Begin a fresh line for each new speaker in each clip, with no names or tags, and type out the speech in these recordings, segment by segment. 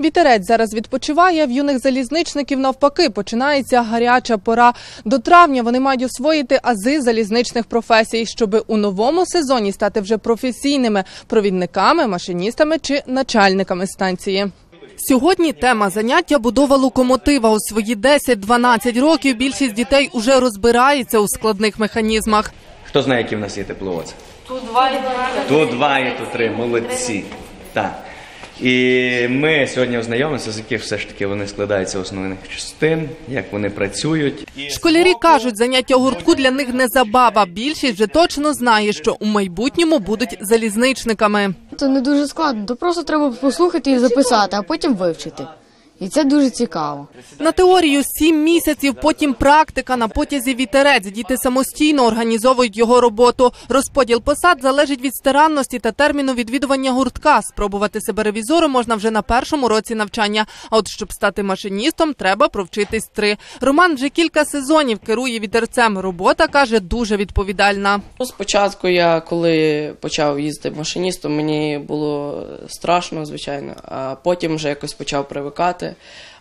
Вітерець зараз відпочиває. В юних залізничників навпаки починається гаряча пора. До травня вони мають освоїти ази залізничних професій, щоб у новому сезоні стати вже професійними провідниками, машиністами чи начальниками станції. Сьогодні тема заняття будова локомотива. У свої 10-12 років більшість дітей уже розбирається у складних механізмах.
Хто знає, які в нас є тепловози? Тут два і Тут два і тут три. Молодці. Так. І ми сьогодні ознайомимося, з яких все ж таки вони складаються основних частин, як вони працюють.
Школярі кажуть, заняття гуртку для них не забава. Більшість вже точно знає, що у майбутньому будуть залізничниками.
Це не дуже складно, то просто треба послухати і записати, а потім вивчити. І це дуже цікаво.
На теорію сім місяців, потім практика на потязі вітерець. Діти самостійно організовують його роботу. Розподіл посад залежить від старанності та терміну відвідування гуртка. Спробувати себе ревізором можна вже на першому році навчання. А от щоб стати машиністом, треба провчитись три. Роман вже кілька сезонів керує вітерцем. Робота каже дуже відповідальна.
Ну, Спочатку я, коли почав їздити машиністом, мені було страшно, звичайно, а потім вже якось почав привикати.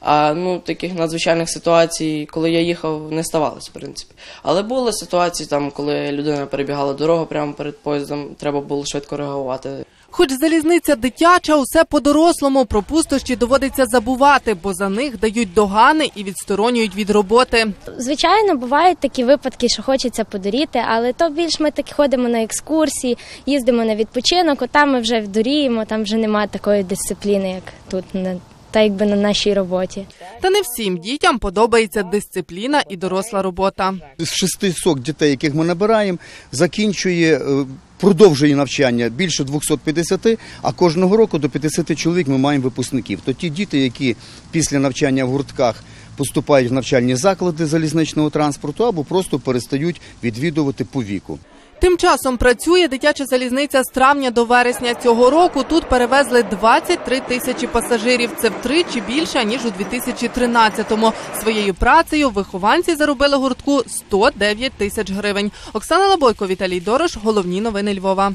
А ну, таких надзвичайних ситуацій, коли я їхав, не ставалося, в принципі. Але були ситуації, там, коли людина перебігала дорогу прямо перед поїздом, треба було швидко реагувати.
Хоч залізниця дитяча, усе по-дорослому. Про пустощі доводиться забувати, бо за них дають догани і відсторонюють від роботи.
Звичайно, бувають такі випадки, що хочеться подоріти, але то більш ми так ходимо на екскурсії, їздимо на відпочинок, там ми вже вдоріємо, там вже немає такої дисципліни, як тут на та якби на нашій роботі.
Та не всім дітям подобається дисципліна і доросла робота.
з 600 дітей, яких ми набираємо, закінчує. е, Продовжує навчання більше 250, а кожного року до 50 чоловік ми маємо випускників. То ті діти, які після навчання в гуртках поступають в навчальні заклади залізничного транспорту або просто перестають відвідувати по віку.
Тим часом працює дитяча залізниця з травня до вересня цього року. Тут перевезли 23 тисячі пасажирів. Це втричі більше ніж у 2013-му. Своєю працею вихованці заробили гуртку 109 тисяч гривень. Оксана Лабойко, Віталій Дорош. Головні новини Львова.